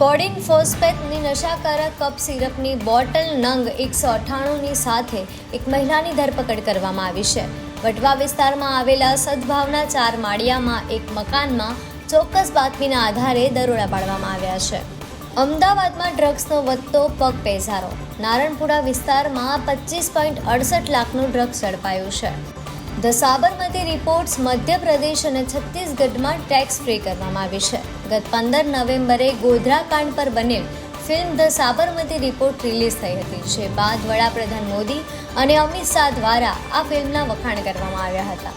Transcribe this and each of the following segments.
Codeine ફોસ્ફેટની નશાકારક cough સિરપની બોટલ નંગ એકસો અઠ્ઠાણુંની સાથે એક મહિલાની ધરપકડ કરવામાં આવી છે. વટવા વિસ્તારમાં આવેલા સદભાવના ચાર માળિયામાં એક મકાનમાં ચોક્કસ બાતમીના આધારે દરોડા પાડવામાં આવ્યા છે. અમદાવાદમાં ડ્રગ્સનો વધતો પગ પેસારો. નારણપુરા વિસ્તારમાં પચીસ પોઈન્ટ અડસઠ લાખનું ડ્રગ્સ ઝડપાયું છે. ધ સાબરમતી રિપોર્ટ્સ મધ્યપ્રદેશ અને છત્તીસગઢમાં ટેક્સ ફ્રી કરવામાં આવી છે. ગત પંદર નવેમ્બરે ગોધરાકાંડ પર બનેલ film the Sabarmati report release થઈ હતી, જે બાદ વડાપ્રધાન મોદી અને અમિત શાહ દ્વારા આ ફિલ્મના વખાણ કરવામાં આવ્યા હતા.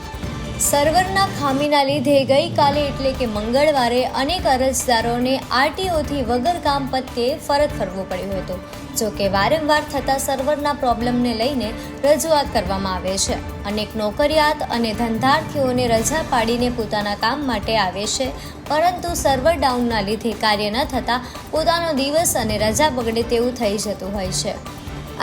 સર્વરના ખામીના લીધે ગઈકાલે એટલે કે મંગળવારે અનેક અરજદારોને આરટીઓથી વગર કામ પત્યે ફરજ ફરવું પડ્યું હતું. જો કે વારંવાર થતા સર્વરના પ્રોબ્લેમને લઈને રજૂઆત કરવામાં આવે છે. અનેક નોકરિયાત અને ધંધાર્થીઓને રજા પાડીને પોતાના કામ માટે આવે છે, પરંતુ સર્વર ડાઉનના લીધે કાર્ય ન થતાં પોતાનો દિવસ અને રજા બગડે તેવું થઈ જતું હોય છે.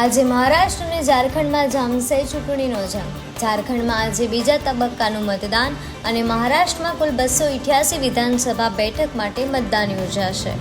આજે મહારાષ્ટ્ર અને ઝારખંડમાં જામશે ચૂંટણીનો જંગ ઝારખંડમાં આજે બીજા તબક્કાનું મતદાન અને મહારાષ્ટ્રમાં કુલ બસો ઇઠ્યાસી વિધાનસભા બેઠક માટે મતદાન યોજાશે.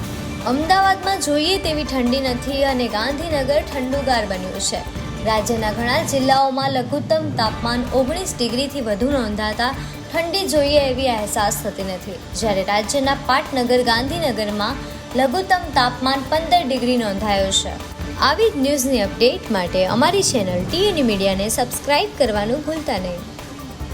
અમદાવાદમાં જોઈએ તેવી ઠંડી નથી અને ગાંધીનગર ઠંડુગાર બન્યું છે. રાજ્યના ઘણા જિલ્લાઓમાં લઘુત્તમ તાપમાન ઓગણીસ ડિગ્રીથી વધુ નોંધાતા ઠંડી જોઈએ એવી અહેસાસ થતી નથી. જ્યારે રાજ્યના પાટનગર ગાંધીનગરમાં લઘુત્તમ તાપમાન પંદર ડિગ્રી નોંધાયો છે. આવી જ ન્યૂઝની અપડેટ માટે અમારી ચેનલ ટીએની મીડિયાને સબસ્ક્રાઇબ કરવાનું ભૂલતા નહીં.